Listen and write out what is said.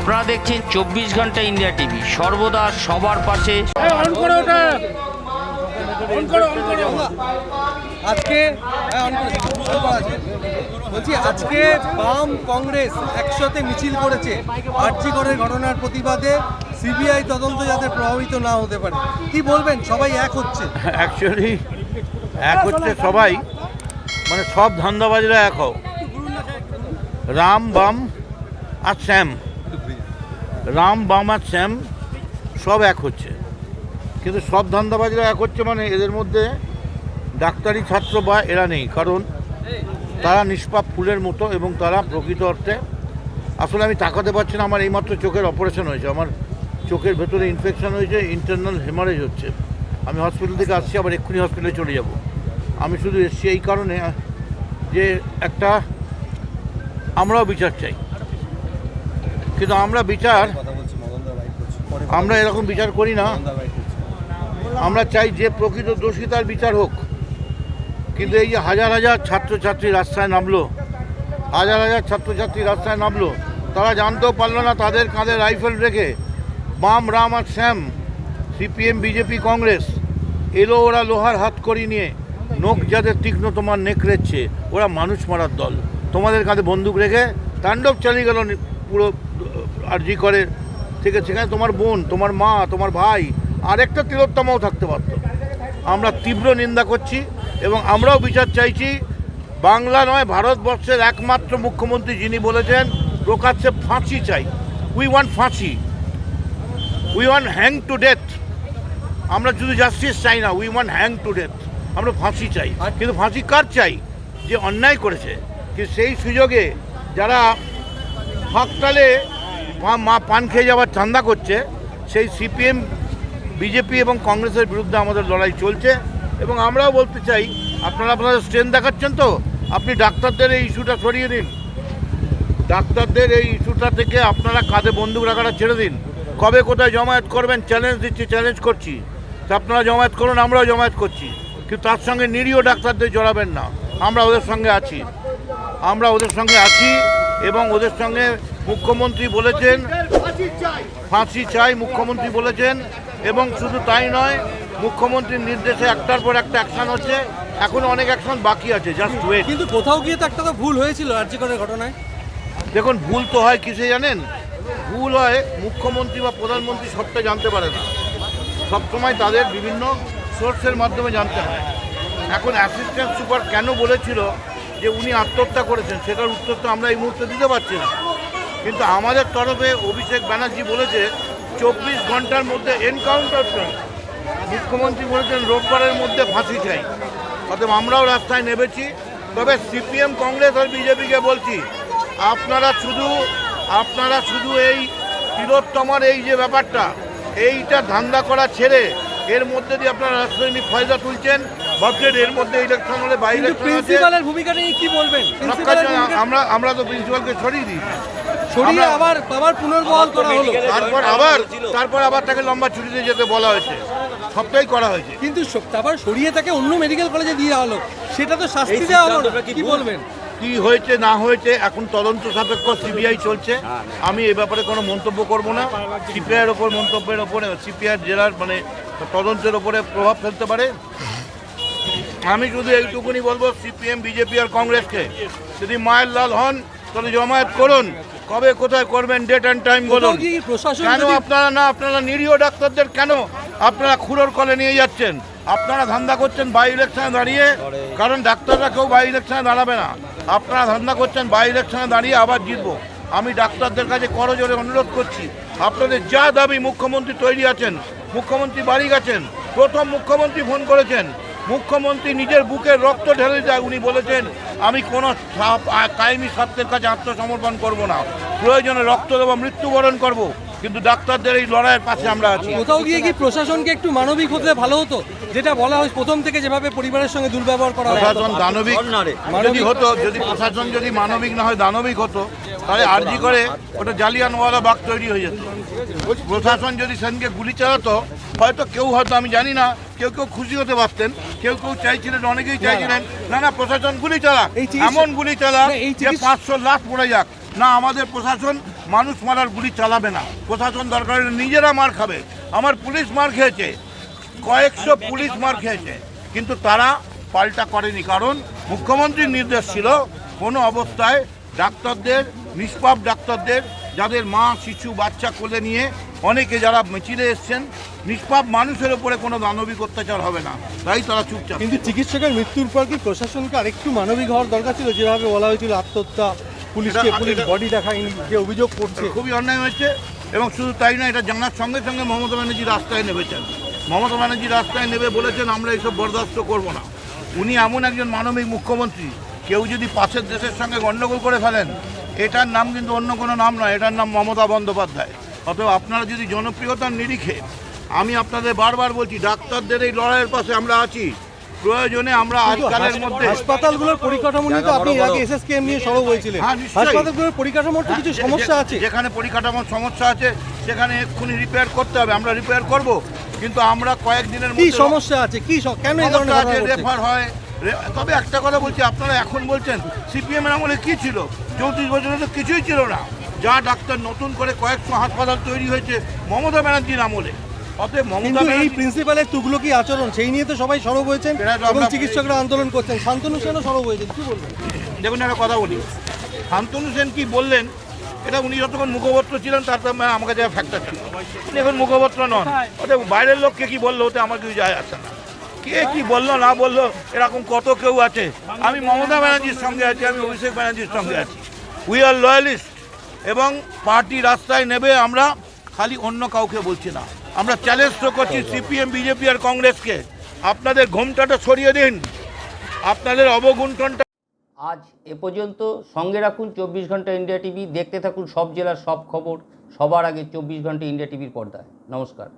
আপনারা দেখছেন চব্বিশ ঘণ্টা ইন্ডিয়া টিভি। সর্বদা সবার পাশে। আজকে। বলছি আজকে বাম কংগ্রেস একসাথে মিছিল করেছে। আর্জি ঘটনার প্রতিবাদে সিবিআই তদন্ত যাতে প্রভাবিত না হতে পারে। কি বলবেন? সবাই এক হচ্ছে। অ্যাকচুয়ালি এক হচ্ছে সবাই। মানে সব ধান্দাবাজরা এক হও। রাম বাম আর শ্যাম। রাম, বাম আর শ্যাম সব এক হচ্ছে। কিন্তু সব ধান্দাবাজরা এক হচ্ছে মানে এদের মধ্যে ডাক্তারি ছাত্র বা এরা নেই, কারণ তারা নিষ্পাপ ফুলের মতো এবং তারা প্রকৃত অর্থে, আসলে আমি তাকাতে পারছি না, আমার এইমাত্র চোখের অপারেশন হয়েছে, আমার চোখের ভেতরে ইনফেকশন হয়েছে ইন্টারনাল হেমারেজ হচ্ছে। আমি হসপিটাল থেকে আসছি, আবার এক্ষুনি হসপিটালে চলে যাব। আমি শুধু এসছি এই কারণে যে একটা, আমরাও বিচার চাই। কিন্তু আমরা বিচার আমরা এরকম বিচার করি না। আমরা চাই যে প্রকৃত দোষী তার বিচার হোক। কিন্তু এই যে হাজার হাজার ছাত্রছাত্রী রাস্তায় নামলো হাজার হাজার ছাত্রছাত্রী রাস্তায় নামলো তারা জানতেও পারল না তাদের কাঁধে রাইফেল রেখে বাম রাম আর শ্যাম সিপিএম বিজেপি কংগ্রেস এলো ওরা লোহার হাত করি নিয়ে নোখ যাদের তীক্ষ্ণ তোমার নেকড়েচ্ছে ওরা মানুষ মারার দল। তোমাদের কাঁধে বন্দুক রেখে তাণ্ডব চালিয়ে গেল পুরো আরজি করে থেকে সেখানে তোমার বোন তোমার মা তোমার ভাই আরেকটা তিলোত্তমাও থাকতে পারতো। আমরা তীব্র নিন্দা করছি এবং আমরাও বিচার চাইছি বাংলা নয় ভারতবর্ষের একমাত্র মুখ্যমন্ত্রী যিনি বলেছেন প্রকাশ্যে ফাঁসি চাই। উই ওয়ান্ট ফাঁসি। We want hang to death আমরা শুধু জাস্টিস চাই না we want hang to death আমরা ফাঁসি চাই। কিন্তু ফাঁসি কার চাই? যে অন্যায় করেছে। কিন্তু সেই সুযোগে যারা ফাঁকতালে পা- মা পান খেয়ে যাওয়ার চান্দা করছে, সেই সিপিএম, বিজেপি এবং কংগ্রেসের বিরুদ্ধে আমাদের লড়াই চলছে এবং আমরাও বলতে চাই, আপনারা আপনাদের স্ট্রেন্থ দেখাচ্ছেন তো? আপনি ডাক্তারদের এই ইস্যুটা সরিয়ে দিন। ডাক্তারদের এই ইস্যুটা থেকে আপনারা কাঁধে বন্দুক রাখাটা ছেড়ে দিন। কবে কোথায় জমায়েত করবেন চ্যালেঞ্জ দিচ্ছি চ্যালেঞ্জ করছি। তা আপনারা জমায়েত করুন, আমরাও জমায়েত করছি। কিন্তু তার সঙ্গে নিরীহ ডাক্তারদের জড়াবেন না। আমরা ওদের সঙ্গে আছি। আমরা ওদের সঙ্গে আছি। এবং ওদের সঙ্গে মুখ্যমন্ত্রী বলেছেন ফাঁসি চাই মুখ্যমন্ত্রী বলেছেন এবং শুধু তাই নয় মুখ্যমন্ত্রীর নির্দেশে একটার পর একটা অ্যাকশন হচ্ছে এখন অনেক অ্যাকশন বাকি আছে জাস্ট ওয়েট কিন্তু কোথাও গিয়ে তো একটা তো ভুল হয়েছিল আর্জি করের ঘটনায়। দেখুন ভুল তো হয় কিসে জানেন? ভুল হয় মুখ্যমন্ত্রী বা প্রধানমন্ত্রী সবটা জানতে পারে না। সবসময় তাদের বিভিন্ন সোর্সের মাধ্যমে জানতে হয়। এখন অ্যাসিস্ট্যান্ট সুপার কেন বলেছিল? যে উনি আত্মহত্যা করেছেন, সেটার উত্তর তো আমরা এই মুহূর্তে দিতে পারছি না। কিন্তু আমাদের তরফে অভিষেক ব্যানার্জি বলেছে, চব্বিশ ঘণ্টার মধ্যে এনকাউন্টার চাই মুখ্যমন্ত্রী বলেছেন, রোববারের মধ্যে ফাঁসি চাই। অতএব আমরাও রাস্তায় নেমেছি। তবে সিপিএম, কংগ্রেস আর বিজেপিকে বলছি, আপনারা শুধু আপনারা শুধু এই তিলোত্তমার এই যে ব্যাপারটা, এইটা ধান্দা করা ছেড়ে এর মধ্যে দিয়ে আপনারা রাজনৈতিক ফয়দা তুলছেন। ভাবছেন এর মধ্যে ইলেকশন হলে বা কিন্তু প্রিন্সিপালের ভূমিকা নিয়ে কি বলবেন? আমরা আমরা তো প্রিন্সিপালকে সরিয়ে দিই। সরিয়ে আবার আবার পুনর্বহাল করা হলো। তারপর আবার তারপর আবার তাকে লম্বা ছুটিতে যেতে বলা হয়েছে। সবটাই করা হয়েছে। কিন্তু তারপর সরিয়ে তাকে অন্য মেডিকেল কলেজে দিয়ে হলো সেটা তো শাস্তি দেওয়া হলো না। কি বলবেন? কি হয়েছে না হয়েছে এখন তদন্ত সাপেক্ষ সিবিআই চলছে। আমি এ ব্যাপারে কোনো মন্তব্য করব না। সিপিআইয়ের ওপর মন্তব্যের ওপরে সিপিআই জেলার মানে তদন্তের ওপরে প্রভাব ফেলতে পারে। আমি শুধু এইটুকুনি বলব সিপিএম বিজেপি আর কংগ্রেসকে। যদি মায়ের লাল হন তাহলে জমায়েত করুন। কবে কোথায় করবেন ডেট অ্যান্ড টাইম বলুন। কেন আপনারা না আপনারা নিরীহ ডাক্তারদের কেন আপনারা খুঁড়োর কলে নিয়ে যাচ্ছেন? আপনারা ধান্দা করছেন বাই ইলেকশনে দাঁড়িয়ে কারণ ডাক্তাররা কেউ বাই ইলেকশনে দাঁড়াবে না। আপনারা ধান্দা করছেন বাই ইলেকশনে দাঁড়িয়ে আবার জিতবো। আমি ডাক্তারদের কাছে করজোরে অনুরোধ করছি আপনাদের যা দাবি মুখ্যমন্ত্রী তৈরি আছেন মুখ্যমন্ত্রী বাড়ি গেছেন প্রথম মুখ্যমন্ত্রী ফোন করেছেন মুখ্যমন্ত্রী নিজের বুকের রক্ত ঢেলে যায় উনি বলেছেন আমি কোনো কায়েমি সত্যের কাছে আত্মসমর্পণ করব না। প্রয়োজনে রক্ত দেবো মৃত্যুবরণ করব। কিন্তু ডাক্তারদের এই লড়াইয়ের পাশে আমরা আছি। কোথাও গিয়ে কি প্রশাসনকে একটু মানবিক হতে ভালো হতো? যেটা বলা হয় প্রথম থেকে যেভাবে পরিবারের সঙ্গে দুর্ব্যবহার করা হয়। প্রশাসন দানবিক যদি হতো যদি প্রশাসন যদি মানবিক না হয় দানবিক হতো তাহলে আরজি করে ওটা জালিয়ানওয়ালা বাঘ তৈরি হয়ে যেত। প্রশাসন যদি সেদিনকে গুলি চালাতো হয়তো কেউ হয়তো আমি জানি না কেউ কেউ খুশি হতে পারতেন কেউ কেউ চাইছিলেন অনেকেই চাইছিলেন না না প্রশাসন গুলি চালাক এই এমন গুলি চালাক এই যে পাঁচশো লাখ পড়ে যাক। না আমাদের প্রশাসন মানুষ মারার গুলি চালাবে না। প্রশাসন দরকার নিজেরা মার খাবে। আমার পুলিশ মার খেয়েছে কয়েকশো পুলিশ মার খেয়েছে কিন্তু তারা পাল্টা করেনি কারণ মুখ্যমন্ত্রীর নির্দেশ ছিল কোনো অবস্থায় ডাক্তারদের নিষ্পাপ ডাক্তারদের যাদের মা শিশু বাচ্চা কোলে নিয়ে অনেকে যারা মিছিলে এসছেন নিষ্পাপ মানুষের ওপরে কোনো মানবিক অত্যাচার হবে না। তাই তারা চুপচাপ। কিন্তু চিকিৎসকের মৃত্যুর পর কি প্রশাসনকে আরেকটু মানবিক হওয়ার দরকার ছিল? যেভাবে বলা হয়েছিল আত্মহত্যা পুলিশকে পুলিশ বডি দেখায়নি যে অভিযোগ করছে। খুবই অন্যায় হয়েছে এবং শুধু তাই না এটা জানার সঙ্গে সঙ্গে মমতা ব্যানার্জি রাস্তায় নেমেছেন। মমতা ব্যানার্জি রাস্তায় নেবে বলেছেন আমরা এইসব বরদাস্ত করব না। উনি এমন একজন মানবিক মুখ্যমন্ত্রী কেউ যদি পাশের দেশের সঙ্গে গণ্ডগোল করে ফেলেন এটার নাম কিন্তু অন্য কোনো নাম নয় এটার নাম মমতা বন্দ্যোপাধ্যায়। অতএব আপনারা যদি জনপ্রিয়তার নিরিখে আমি আপনাদের বারবার বলছি ডাক্তারদের এই লড়াইয়ের পাশে আমরা আছি। প্রয়োজনে আমরা আজকালের মধ্যে হাসপাতালগুলোর পরিকাঠামো নিয়ে তো আপনি আগে এসএসকেএম নিয়ে সরব হয়েছিলেন। হ্যাঁ, হাসপাতালগুলোর পরিকাঠামোর তো কিছু সমস্যা আছে। যেখানে পরিকাঠামোর সমস্যা আছে সেখানে এক্ষুনি রিপেয়ার করতে হবে আমরা রিপেয়ার করব। কিন্তু আমরা কয়েকদিনের কি মধ্যে সমস্যা আছে? কি কেন এই ধরনের রেফার হয়। তবে একটা কথা বলছি আপনারা এখন বলছেন সিপিএম এর আমলে কি ছিল? চৌত্রিশ বছরে তো কিছুই ছিল না। যা ডাক্তার নতুন করে কয়েকশো হাসপাতাল তৈরি হয়েছে মমতা ব্যানার্জির আমলে। অতএব মমতা এই প্রিন্সিপালের তুগলকি আচরণ? সেই নিয়ে তো সবাই সরব হয়েছেন এবং চিকিৎসকরা আন্দোলন করছেন। শান্তনু সেনও সরব হয়েছেন কি বলবেন? দেখুন একটা কথা বলি। শান্তনু সেন কি বললেন এটা উনি যতক্ষণ মুখপত্র ছিলেন তার তো আমার কাছে ফ্যাক্টর ছিল। উনি এখন মুখপত্র নন। ওটা বাইরের লোককে কি বলল ওতে আমার কিছু যায় আসে না। কে কি বলল, না বলল, এরকম কত কেউ আছে। আমি মমতা ব্যানার্জির সঙ্গে আছি, আমি অভিষেক ব্যানার্জির সঙ্গে আছি। উই আর লয়ালিস্ট এবং পার্টি রাস্তায় নেবে আমরা, খালি অন্য কাউকে বলছি না। আমরা চ্যালেঞ্জ তো করছি সিপিএম বিজেপি আর কংগ্রেসকে। আপনাদের ঘোমটাটা সরিয়ে দিন। আপনাদের অবগুণ্ঠনটা আজ এ পর্যন্ত সঙ্গে রাখুন চব্বিশ ঘণ্টা ইন্ডিয়া টিভি, দেখতে থাকুন সব জেলার সব খবর, সবার আগে চব্বিশ ঘণ্টা ইন্ডিয়া টিভির পর্দায়। নমস্কার।